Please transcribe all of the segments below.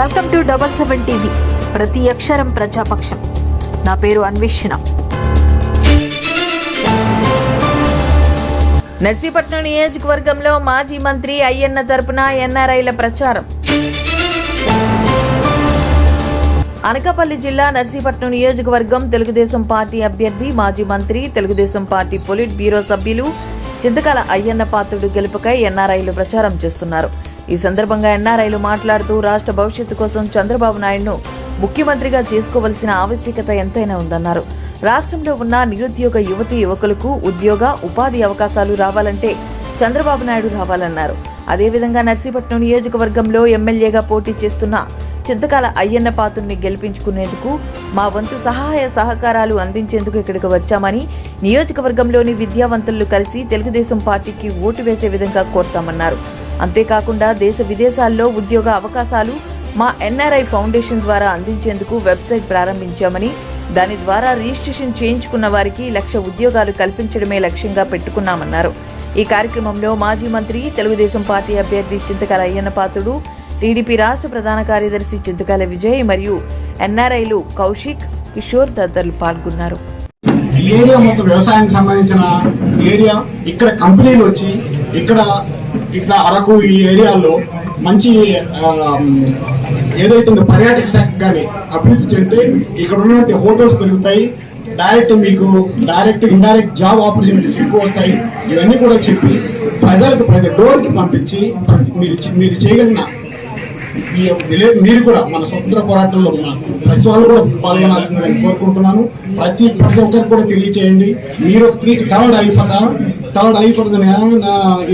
Welcome to double seven TV. ప్రతి అక్షరం ప్రజాపక్షం. నా పేరు అన్వేషణ. నర్సీపట్నం నియోజకవర్గంలో మాజీ మంత్రి అయ్యన్న తరపున ఎన్ఆర్ఐల ప్రచారం. అనకాపల్లి జిల్లా నర్సీపట్నం నియోజకవర్గం తెలుగుదేశం పార్టీ అభ్యర్థి మాజీ మంత్రి తెలుగుదేశం పార్టీ పొలిట్ బ్యూరో సభ్యులు చింతకాల అయ్యన్న పాత్రుడు గెలుపుకై ఎన్ఆర్ఐలు ప్రచారం చేస్తున్నారు. ఈ సందర్భంగా ఎన్ఆర్ఐలు మాట్లాడుతూ రాష్ట్ర భవిష్యత్తు కోసం చంద్రబాబు నాయుడును ముఖ్యమంత్రిగా చేసుకోవలసిన ఆవశ్యకత ఎంతైనా ఉందన్నారు. రాష్ట్రంలో ఉన్న నిరుద్యోగ యువతి యువకులకు ఉద్యోగ ఉపాధి అవకాశాలు రావాలంటే చంద్రబాబు నాయుడు రావాలన్నారు. అదేవిధంగా నర్సీపట్నం నియోజకవర్గంలో ఎమ్మెల్యేగా పోటీ చేస్తున్న చింతకాల అయ్యన్న పాత్రుని గెలిపించుకునేందుకు మా వంతు సహాయ సహకారాలు అందించేందుకు ఇక్కడికి వచ్చామని నియోజకవర్గంలోని విద్యావంతులు కలిసి తెలుగుదేశం పార్టీకి ఓటు వేసే విధంగా కోరుతామన్నారు. అంతేకాకుండా దేశ విదేశాల్లో ఉద్యోగ అవకాశాలు మా ఎన్ఆర్ఐ ఫౌండేషన్ ద్వారా అందించేందుకు వెబ్సైట్ ప్రారంభించామని దాని ద్వారా రిజిస్ట్రేషన్ చేయించుకున్న వారికి లక్ష ఉద్యోగాలు కల్పించడమే లక్ష్యంగా పెట్టుకున్నామన్నారు. ఈ కార్యక్రమంలో మాజీ మంత్రి తెలుగుదేశం పార్టీ అభ్యర్థి చింతకాల అయ్యన్న పాత్రుడు టీడీపీ రాష్ట్ర ప్రధాన కార్యదర్శి చింతకాల విజయ్ మరియు ఎన్ఆర్ఐలు కౌశిక్ కిషోర్ తదితరులు పాల్గొన్నారు. ఈ ఏరియా మొత్తం వ్యవసాయానికి సంబంధించిన ఏరియా. ఇక్కడ కంపెనీలు వచ్చి ఇక్కడ ఇట్లా అరకు ఈ ఏరియాలో మంచి ఏదైతే పర్యాటక శాఖ కానీ అభివృద్ధి చెందితే ఇక్కడ ఉన్నటువంటి హోటల్స్ పెరుగుతాయి. డైరెక్ట్ మీకు డైరెక్ట్ ఇండైరెక్ట్ జాబ్ ఆపర్చునిటీస్ ఎక్కువ వస్తాయి. ఇవన్నీ కూడా చెప్పి ప్రజలకు ప్రతి డోర్కి పంపించి మీరు మీరు చేయగలిగిన ఈ విలేజ్ మీరు కూడా మన స్వతంత్ర పోరాటంలో ఉన్న ప్రతి వాళ్ళు కూడా పాల్గొనాల్సిందని కోరుకుంటున్నాను. ప్రతి ప్రతి ఒక్కరికి కూడా తెలియచేయండి. మీరు త్రీ థర్డ్ ఐఫట థర్డ్ ఐ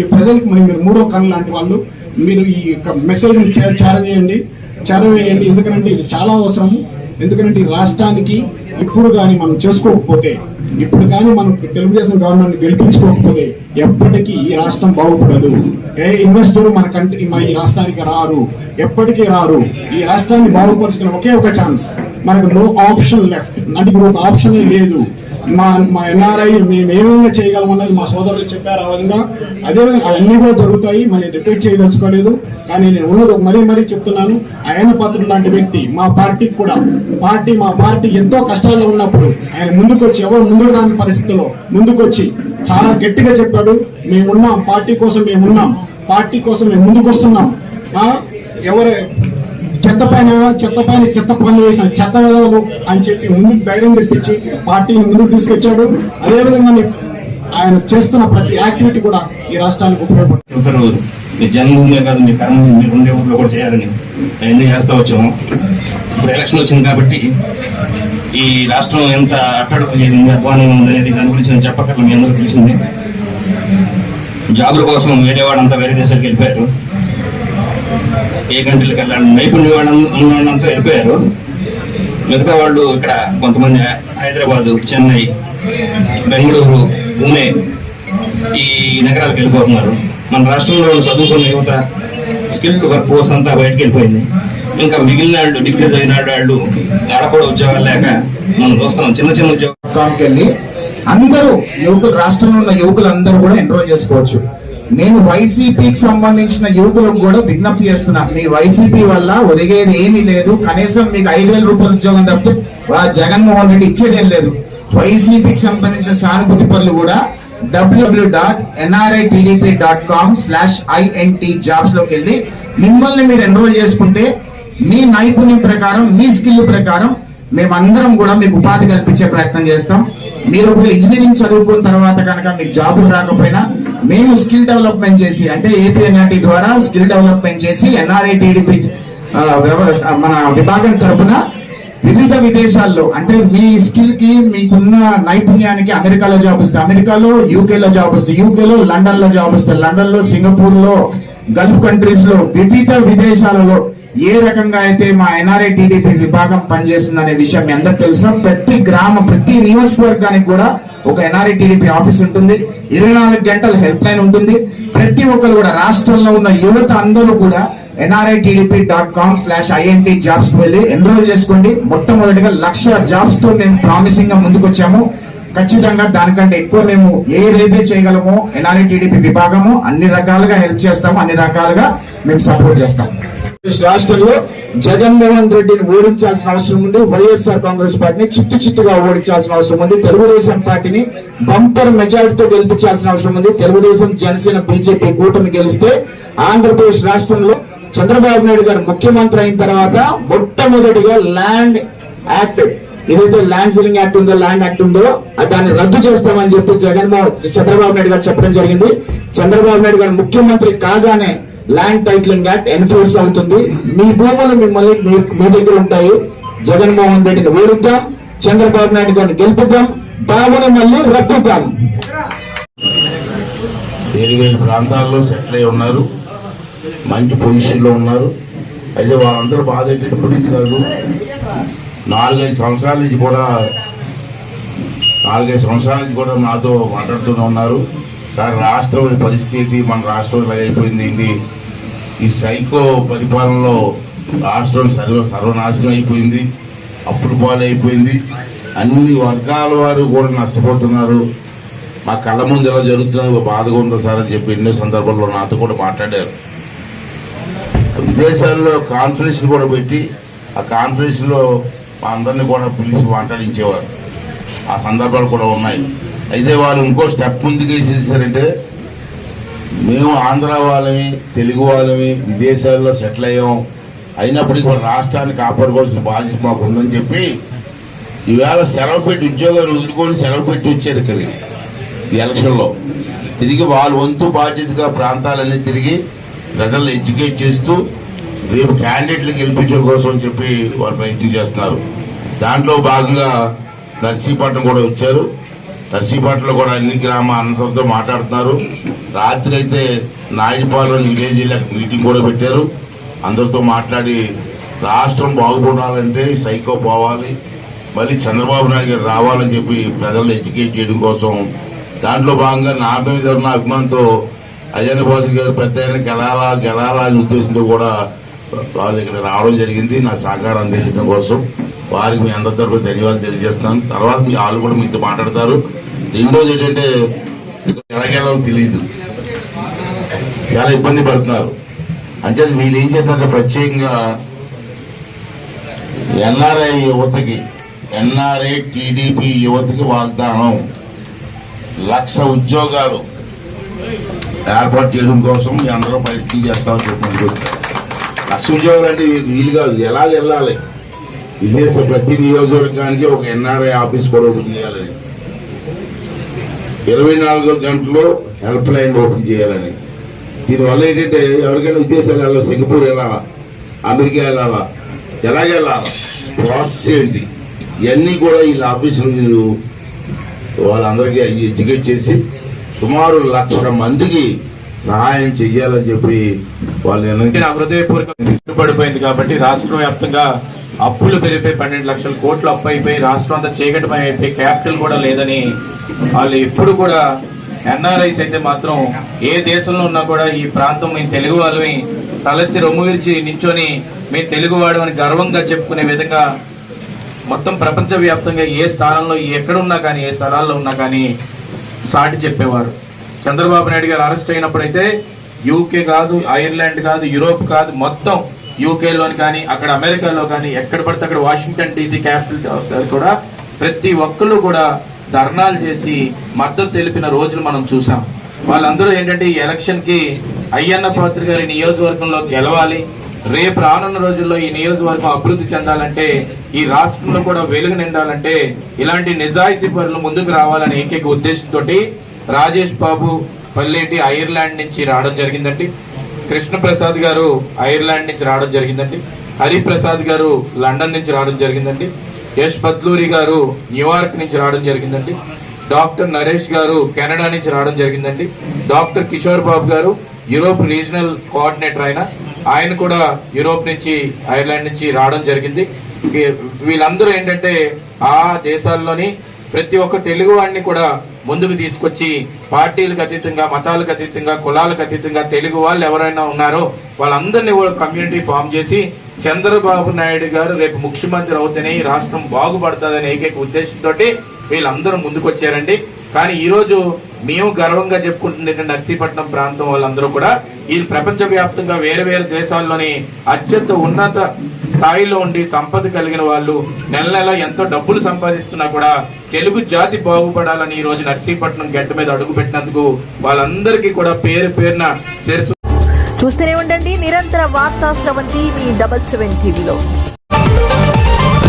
ఈ ప్రజలకు మరి మీరు మూడో కన్ను లాంటి వాళ్ళు మీరు ఈ యొక్క మెసేజ్ని చేరవేయండి. చేరవేయండి. ఎందుకంటే ఇది చాలా అవసరం. ఎందుకంటే ఈ రాష్ట్రానికి ఇప్పుడు కానీ మనం చేసుకోకపోతే ఇప్పుడు కానీ మనం తెలుగుదేశం గవర్నమెంట్ గెలిపించుకోకపోతే ఎప్పటికీ ఈ రాష్ట్రం బాగుపడదు. ఏ ఇన్వెస్టర్ మన కంటి మన ఈ రాష్ట్రానికి రారు. ఎప్పటికీ రారు. ఈ రాష్ట్రాన్ని బాగుపరుచుకునే ఒకే ఒక ఛాన్స్. మనకు నో ఆప్షన్ లెఫ్ట్ అంటే ఇప్పుడు ఒక ఆప్షన్ లేదు. మా మా ఎన్ఆర్ఐ మేము ఏ విధంగా చేయగలం అన్నది మా సోదరులు చెప్పారు ఆ విధంగా. అదేవిధంగా అవన్నీ కూడా జరుగుతాయి మళ్ళీ రిపీట్ చేయదలుచుకోలేదు. కానీ నేను ఉన్నది మరీ మరీ చెప్తున్నాను. ఆయన పాత్రుడు లాంటి వ్యక్తి మా పార్టీకి కూడా. పార్టీ మా పార్టీ ఎంతో కష్టాల్లో ఉన్నప్పుడు ఆయన ముందుకొచ్చి ఎవరు ముందుకు రాని పరిస్థితుల్లో ముందుకొచ్చి చాలా గట్టిగా చెప్పాడు. మేమున్నాం పార్టీ కోసం మేమున్నాం పార్టీ కోసం మేము ముందుకు వస్తున్నాం ఎవరు చెత్త పైన చెత్త పైన చెత్త పనులు వేసిన చెత్త వెదవదు అని చెప్పి ముందుకు ధైర్యం తెప్పించి పార్టీని ముందుకు తీసుకొచ్చాడు. అదేవిధంగా ఆయన చేస్తున్న ప్రతి యాక్టివిటీ కూడా ఈ రాష్ట్రానికి ఉపయోగపడుతుంది. మీ జన్మభూమే కాదు మీ కర్మ మీరు ఉండే ఊర్లో కూడా చేయాలని ఎన్ని చేస్తూ వచ్చాము. ఇప్పుడు ఎలక్షన్ వచ్చింది కాబట్టి ఈ రాష్ట్రం ఎంత అట్టడుగు చేరింది అధ్వానం ఉందనేది దాని గురించి నేను చెప్పక్కర్ల మీ అందరూ తెలిసింది. జాబుల కోసం వేరే వాడంతా వేరే దేశాలకు వెళ్ళిపోయారు. ఏ గంటలకు వెళ్ళాలని నైపుణ్యం వాళ్ళంతా వెళ్ళిపోయారు. మిగతా వాళ్ళు ఇక్కడ కొంతమంది హైదరాబాదు చెన్నై బెంగళూరు పూణే ఈ నగరాలకు వెళ్ళిపోతున్నారు. మన రాష్ట్రంలో చదువుకున్న యువత స్కిల్డ్ వర్క్ ఫోర్స్ అంతా బయటకు వెళ్ళిపోయింది. ఇంకా మిగిలిన వాళ్ళు డిగ్రీ చదివిన వాళ్ళు ఆడపడ ఉద్యోగాలు లేక మనం చూస్తున్నాం. చిన్న చిన్న ఉద్యోగానికి వెళ్ళి అందరూ యువకులు రాష్ట్రంలో ఉన్న యువకులు అందరూ కూడా ఎన్రోల్ చేసుకోవచ్చు. నేను వైసీపీకి సంబంధించిన యువకులకు కూడా విజ్ఞప్తి చేస్తున్నా. మీ వైసీపీ వల్ల ఒరిగేది ఏమీ లేదు. కనీసం మీకు ఐదు వేల రూపాయల ఉద్యోగం తప్పితే జగన్మోహన్ రెడ్డి ఇచ్చేదేం లేదు. వైసీపీకి సంబంధించిన సానుభూతి పనులు కూడా WW dot NRI TDP dot com slash INT జాబ్స్లోకి వెళ్ళి మిమ్మల్ని మీరు ఎన్రోల్ చేసుకుంటే మీ నైపుణ్యం ప్రకారం మీ స్కిల్ ప్రకారం మేమందరం కూడా మీకు ఉపాధి కల్పించే ప్రయత్నం చేస్తాం. మీరు ఒకవేళ ఇంజనీరింగ్ చదువుకున్న తర్వాత కనుక మీకు జాబులు రాకపోయినా మేము స్కిల్ డెవలప్మెంట్ చేసి అంటే ఏపీఎన్ఆర్టీ ద్వారా స్కిల్ డెవలప్మెంట్ చేసి ఎన్ఆర్ఐ టీడీపీ మన విభాగం తరపున వివిధ విదేశాల్లో అంటే మీ స్కిల్కి మీకున్న నైపుణ్యానికి అమెరికాలో జాబ్ వస్తే అమెరికాలో యూకేలో జాబ్ వస్తే యూకేలో లండన్లో జాబ్ వస్తే లండన్లో సింగపూర్లో గల్ఫ్ కంట్రీస్లో వివిధ విదేశాలలో ఏ రకంగా అయితే మా ఎన్ఆర్ఐ టీడీపీ విభాగం పనిచేస్తుందనే విషయం మీ అందరికి తెలుసు ప్రతి గ్రామ ప్రతి నియోజకవర్గానికి కూడా ఒక ఎన్ఆర్ఐ టీడీపీ ఆఫీస్ ఉంటుంది. ఇరవై నాలుగు గంటల హెల్ప్ లైన్ ఉంటుంది. ప్రతి ఒక్కరు కూడా రాష్ట్రంలో ఉన్న యువత అందరూ కూడా NRI TDP dot com slash INT jobs వెళ్ళి ఎన్రోల్ చేసుకోండి. మొట్టమొదటిగా లక్ష జాబ్స్తో మేము ప్రామిసింగ్గా ముందుకు వచ్చాము ఖచ్చితంగా దానికంటే ఎక్కువ మేము ఏదైతే చేయగలమో ఎన్ఆర్ఐ టీడీపీ విభాగము అన్ని రకాలుగా హెల్ప్ చేస్తాము. అన్ని రకాలుగా మేము సపోర్ట్ చేస్తాం రాష్ట్రంలో జగన్మోహన్ రెడ్డిని ఓడించాల్సిన అవసరం ఉంది. వైఎస్ఆర్ కాంగ్రెస్ పార్టీని చిత్తు చిత్తుగా ఓడించాల్సిన అవసరం ఉంది. తెలుగుదేశం పార్టీని బంపర్ మెజారిటీతో గెలిపించాల్సిన అవసరం ఉంది. తెలుగుదేశం జనసేన బీజేపీ కూటమి గెలిస్తే ఆంధ్రప్రదేశ్ రాష్ట్రంలో చంద్రబాబు నాయుడు గారు ముఖ్యమంత్రి అయిన తర్వాత మొట్టమొదటిగా ల్యాండ్ యాక్ట్ ఏదైతే ల్యాండ్ సీలింగ్ యాక్ట్ ఉందో ల్యాండ్ యాక్ట్ ఉందో దాన్ని రద్దు చేస్తామని చెప్పి జగన్మోహన్ చంద్రబాబు నాయుడు గారు చెప్పడం జరిగింది. చంద్రబాబు నాయుడు గారు ముఖ్యమంత్రి కాగానే ల్యాండ్ టైటిలింగ్ యాక్ట్ ఎన్ఫోర్స్ అవుతుంది. మీ భూములు మిమ్మల్ని మీ- దగ్గర ఉంటాయి. జగన్మోహన్ రెడ్డిని ఓడిద్దాం చంద్రబాబు నాయుడు గారిని గెలుపుద్దాం. బాబుని మళ్ళీ రప్పిద్దాం. వేరు వేరు ప్రాంతాల్లో సెటిల్ అయి ఉన్నారు. మంచి పొజిషన్లో ఉన్నారు. అయితే వాళ్ళందరూ బాధ ఏంటంటే కాదు. నాలుగైదు సంవత్సరాల నుంచి కూడా నాలుగైదు సంవత్సరాల నుంచి కూడా నాతో మాట్లాడుతూనే ఉన్నారు. సార్ రాష్ట్రం పరిస్థితి మన రాష్ట్రం ఇలా అయిపోయింది ఏంటి? ఈ సైకో పరిపాలనలో రాష్ట్రం సర్వ సర్వనాశనం అయిపోయింది. అప్పుడు పాలైపోయింది. అన్ని వర్గాల వారు కూడా నష్టపోతున్నారు. మా కళ్ళ ముందు ఎలా జరుగుతుందో బాధగా ఉందా సార్ అని చెప్పి ఎన్నో సందర్భాల్లో నాతో కూడా మాట్లాడారు. విదేశాల్లో కాన్ఫరెన్స్ కూడా పెట్టి ఆ కాన్ఫరెన్స్లో మా అందరినీ కూడా పిలిచి మాట్లాడించేవారు. ఆ సందర్భాలు కూడా ఉన్నాయి. అయితే వాళ్ళు ఇంకో స్టెప్ ముందుకు వేసేసారంటే మేము ఆంధ్ర వాళ్ళమి తెలుగు వాళ్ళమి విదేశాల్లో సెటిల్ అయ్యాం. అయినప్పటికీ మన రాష్ట్రాన్ని కాపాడుకోవాల్సిన బాధ్యత మాకు ఉందని చెప్పి ఈవేళ సెలవు పెట్టి ఉద్యోగాలు వదులుకొని సెలవు పెట్టి వచ్చారు ఇక్కడికి ఈ ఎలక్షన్లో. తిరిగి వాళ్ళ వంతు బాధ్యతగా ప్రాంతాలన్నీ తిరిగి ప్రజలను ఎడ్యుకేట్ చేస్తూ రేపు క్యాండిడేట్లు గెలిపించడం కోసం అని చెప్పి వాళ్ళు ప్రయత్నం చేస్తున్నారు. దాంట్లో భాగంగా నర్సీపట్నం కూడా వచ్చారు. నర్సీపట్నంలో కూడా అన్ని గ్రామ అందరితో మాట్లాడుతున్నారు. రాత్రి అయితే నాయుడుపాలెం విలేజ్ వెళ్ళి మీటింగ్ కూడా పెట్టారు. అందరితో మాట్లాడి రాష్ట్రం బాగుపడాలంటే సైకో పోవాలి మళ్ళీ చంద్రబాబు నాయుడు గారు రావాలని చెప్పి ప్రజలను ఎడ్యుకేట్ చేయడం కోసం దాంట్లో భాగంగా నా మీద ఉన్న అభిమానంతో అజయ్ బాబు గారు పెద్ద గెలాలా గెలాలా అనే ఉద్దేశంతో కూడా వాళ్ళు ఇక్కడ రావడం జరిగింది. నా సహకారం అందించడం కోసం వారికి మీ అందరి తరఫు ధన్యవాదాలు తెలియజేస్తున్నాను. తర్వాత మీ వాళ్ళు కూడా మీతో మాట్లాడతారు. రెండోది ఏంటంటే ఎలాగెళ్ళాలో తెలియదు చాలా ఇబ్బంది పడుతున్నారు. అంటే వీళ్ళు ఏం చేశారంటే ప్రత్యేకంగా ఎన్ఆర్ఐ యువతకి ఎన్ఆర్ఐ టీడీపీ యువతకి వాగ్దానం. లక్ష ఉద్యోగాలు ఏర్పాటు చేయడం కోసం మీ అందరూ ప్రయత్నం చేస్తామని చెప్పి లక్ష అంటే వీలు కాదు. ఎలా వెళ్ళాలి? విదేశ ప్రతి నియోజకవర్గానికి ఒక ఎన్ఆర్ఐ ఆఫీస్ కూడా ఓపెన్ చేయాలని. ఇరవై నాలుగు గంటలు హెల్ప్ లైన్ ఓపెన్ చేయాలని. దీనివల్ల ఏంటంటే ఎవరికైనా విదేశాలు వెళ్ళాలి? సింగపూర్ వెళ్ళాలా? అమెరికా వెళ్ళాలా? ఎలాగ వెళ్ళాలా? ప్రాసెస్ ఏంటి? ఇవన్నీ కూడా వీళ్ళ ఆఫీసులు మీరు వాళ్ళందరికీ అవి ఎడ్యుకేట్ చేసి సుమారు లక్ష మందికి సహాయం చెయ్యాలని చెప్పి వాళ్ళు నా హృదయపూర్వక పడిపోయింది కాబట్టి రాష్ట్ర వ్యాప్తంగా అప్పులు పెరిగిపోయి పన్నెండు లక్షల కోట్లు అప్పు అయిపోయి రాష్ట్రం అంతా చీకటమయం అయిపోయి క్యాపిటల్ కూడా లేదని వాళ్ళు ఎప్పుడు కూడా ఎన్ఆర్ఐస్ అయితే మాత్రం ఏ దేశంలో ఉన్నా కూడా ఈ ప్రాంతం మేము తెలుగు వాళ్ళని తలెత్తి రొమ్ము విరిచి నించొని మేము తెలుగువాడు అని గర్వంగా చెప్పుకునే విధంగా మొత్తం ప్రపంచవ్యాప్తంగా ఏ స్థానంలో ఎక్కడున్నా కానీ ఏ స్థలాల్లో ఉన్నా కానీ సాటి చెప్పేవారు. చంద్రబాబు నాయుడు గారు అరెస్ట్ అయినప్పుడైతే యూకే కాదు ఐర్లాండ్ కాదు యూరోప్ కాదు మొత్తం యూకేలోని కానీ అక్కడ అమెరికాలో కానీ ఎక్కడ పడితే అక్కడ వాషింగ్టన్ డీసీ క్యాపిటల్ కూడా ప్రతి ఒక్కళ్ళు కూడా ధర్నాలు చేసి మద్దతు తెలిపిన రోజులు మనం చూసాం. వాళ్ళందరూ ఏంటంటే ఈ ఎలక్షన్కి అయ్యన్న పాత్ర గారి నియోజకవర్గంలో గెలవాలి. రేపు రానున్న రోజుల్లో ఈ నియోజకవర్గం అభివృద్ధి చెందాలంటే ఈ రాష్ట్రంలో కూడా వెలుగు నిండాలంటే ఇలాంటి నిజాయితీ పనులు ముందుకు రావాలనే ఏకైక ఉద్దేశంతో రాజేష్ బాబు పల్లేటి ఐర్లాండ్ నుంచి రావడం జరిగిందండి. కృష్ణప్రసాద్ గారు ఐర్లాండ్ నుంచి రావడం జరిగిందండి. హరిప్రసాద్ గారు లండన్ నుంచి రావడం జరిగిందండి. యశ్ బద్లూరి గారు న్యూయార్క్ నుంచి రావడం జరిగిందండి. డాక్టర్ నరేష్ గారు కెనడా నుంచి రావడం జరిగిందండి. డాక్టర్ కిషోర్ బాబు గారు యూరోప్ రీజనల్ కోఆర్డినేటర్ ఆయన. ఆయన కూడా యూరోప్ నుంచి ఐర్లాండ్ నుంచి రావడం జరిగింది. వీళ్ళందరూ ఏంటంటే ఆ దేశాల్లోని ప్రతి ఒక్క తెలుగు వాడిని కూడా ముందుకు తీసుకొచ్చి పార్టీలకు అతీతంగా మతాలకు అతీతంగా కులాలకు అతీతంగా తెలుగు వాళ్ళు ఎవరైనా ఉన్నారో వాళ్ళందరినీ కూడా కమ్యూనిటీ ఫామ్ చేసి చంద్రబాబు నాయుడు గారు రేపు ముఖ్యమంత్రి అవుతేనే ఈ రాష్ట్రం బాగుపడుతుందనే ఏకైక ఉద్దేశంతో వీళ్ళందరూ ముందుకు వచ్చారండి కానీ ఈరోజు మేము గర్వంగా చెప్పుకుంటుంది నర్సీపట్నం ప్రాంతం వాళ్ళందరూ కూడా ఈ ప్రపంచవ్యాప్తంగా వేరు వేరు దేశాల్లోని అత్యంత ఉన్నత స్థాయిలో ఉండి సంపద కలిగిన వాళ్ళు నెల నెల ఎంతో డబ్బులు సంపాదిస్తున్నా కూడా తెలుగు జాతి బాగుపడాలని ఈ రోజు నర్సీపట్నం గడ్డ మీద అడుగు పెట్టినందుకు వాళ్ళందరికీ కూడా పేరు పేరున శిరసు చూస్తూనే ఉండండి నిరంతర వార్తా స్రవంతి మీ డబల్ సెవెన్ టీవీలో.